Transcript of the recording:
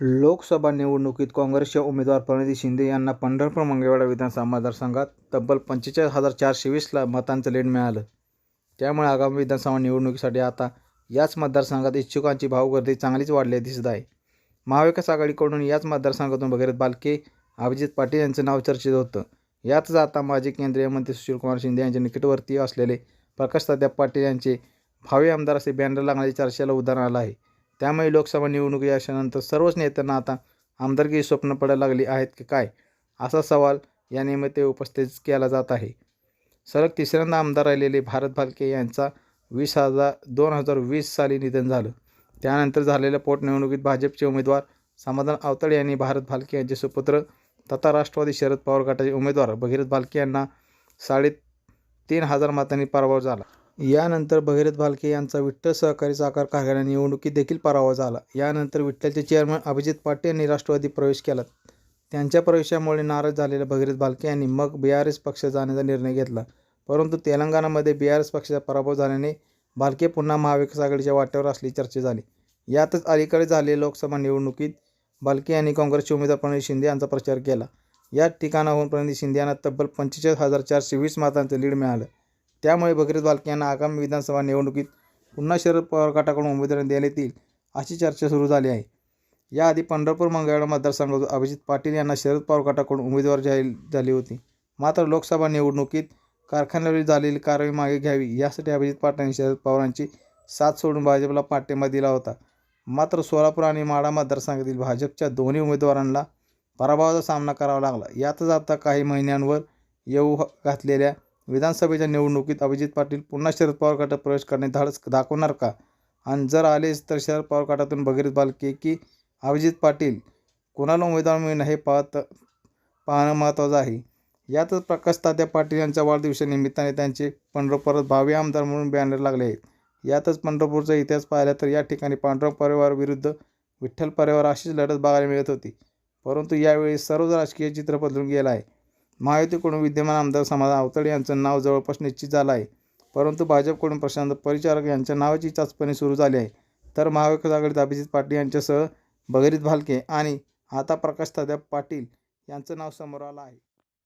लोकसभा निवडणुकीत काँग्रेसच्या उमेदवार प्रणिती शिंदे यांना पंढरपूर मंगळवेढा विधानसभा मतदारसंघात तब्बल पंचेचाळीस हजार चारशे वीसला मतांचं लीड मिळालं. त्यामुळे आगामी विधानसभा निवडणुकीसाठी आता याच मतदारसंघात इच्छुकांची भावगर्दी चांगलीच वाढली दिसत आहे. महाविकास आघाडीकडून याच मतदारसंघातून भगीरथ बालके अभिजित पाटील यांचं नाव चर्चेत होतं. यातच आता माजी केंद्रीय मंत्री सुशीलकुमार शिंदे यांच्या निकटवर्ती असलेले प्रकाश तात्या पाटील यांचे भावी आमदार असे बॅनर लागण्याच्या चर्चेला उदाहरण आलं आहे. त्यामुळे लोकसभा निवडणुकी यशानंतर सर्वच नेत्यांना आता आमदारकी स्वप्न पडायला लागली आहेत की काय? असा सवाल या निमित्त उपस्थित केला जात आहे. सलग तिसऱ्यांदा आमदार राहिलेले भारत भालके यांचा वीस हजार दोन हजार वीस साली निधन झालं. त्यानंतर झालेल्या पोटनिवडणुकीत भाजपचे उमेदवार समाधान अवतळे यांनी भारत भालके यांचे सुपुत्र तथा राष्ट्रवादी शरद पवार गटाचे उमेदवार भगीरथ भालके यांना साडे तीन हजार मतांनी पराभव झाला. यानंतर भगीरथ भालके यांचा विठ्ठल सहकारी साखर कारखाना निवडणुकीत देखील पराभव झाला. यानंतर विठ्ठलचे चेअरमन अभिजित पाटील यांनी राष्ट्रवादी प्रवेश केला. त्यांच्या प्रवेशामुळे नाराज झालेल्या भगीरथ भालके यांनी मग बी आर एस पक्ष जाण्याचा निर्णय घेतला. परंतु तेलंगणामध्ये बी आर एस पक्षाचा पराभव झाल्याने भालके पुन्हा महाविकास आघाडीच्या वाट्यावर असली चर्चा झाली. यातच अलीकडे झालेल्या लोकसभा निवडणुकीत भालके यांनी काँग्रेसचे उमेदवार प्रणित शिंदे यांचा प्रचार केला. या ठिकाणाहून प्रणित शिंदे यांना तब्बल पंचेचाळीस हजार चारशे वीस मतांचं लीड मिळालं. त्यामुळे भगीरथ बालके यांना आगामी विधानसभा निवडणुकीत पुन्हा शरद पवार गटाकडून उमेदवारी देण्यात येईल अशी चर्चा सुरू झाली आहे. याआधी पंढरपूर मंगळवेढा मतदारसंघातून अभिजित पाटील यांना शरद पवार गटाकडून उमेदवार जाहीर झाली होती. मात्र लोकसभा निवडणुकीत कारखान्यावर झालेली कारवाई मागे घ्यावी यासाठी अभिजित पाटील यांनी शरद पवारांची साथ सोडून भाजपला पाठिंबा दिला होता. मात्र सोलापूर आणि माढा मतदारसंघातील भाजपच्या दोन्ही उमेदवारांना पराभवाचा सामना करावा लागला. यातच आता काही महिन्यांवर येऊ घातलेल्या विधानसभेच्या निवडणुकीत अभिजित पाटील पुन्हा शरद पवार गटात प्रवेश करणे धाडस दाखवणार का? आणि जर आलेच तर शरद पवार गटातून भगीरथ बालके की अभिजित पाटील कोणाला उमेदवार मिळणं हे पाहत पाहणं महत्त्वाचं आहे. यातच प्रकाश तात्या पाटील यांच्या वाढदिवसानिमित्ताने त्यांचे पंढरपुरात भावी आमदार म्हणून बॅनर लागले आहेत. यातच पंढरपूरचा इतिहास पाहिला तर या ठिकाणी पांढरव परिवार विरुद्ध विठ्ठल परिवार अशीच लढत बघायला मिळत होती. परंतु यावेळी सर्वच राजकीय चित्र बदलून गेलं आहे. महायुतीकडून विद्यमान आमदार समाधान अवतडे यांचं नाव जवळपास निश्चित झालं आहे. परंतु भाजपकडून प्रशांत परिचारक यांच्या नावाची चाचपणी सुरू झाली आहे. तर महाविकास आघाडीत अभिजित पाटील यांच्यासह भगीरथ भालके आणि आता प्रकाश तात्या पाटील यांचं नाव समोर आलं आहे.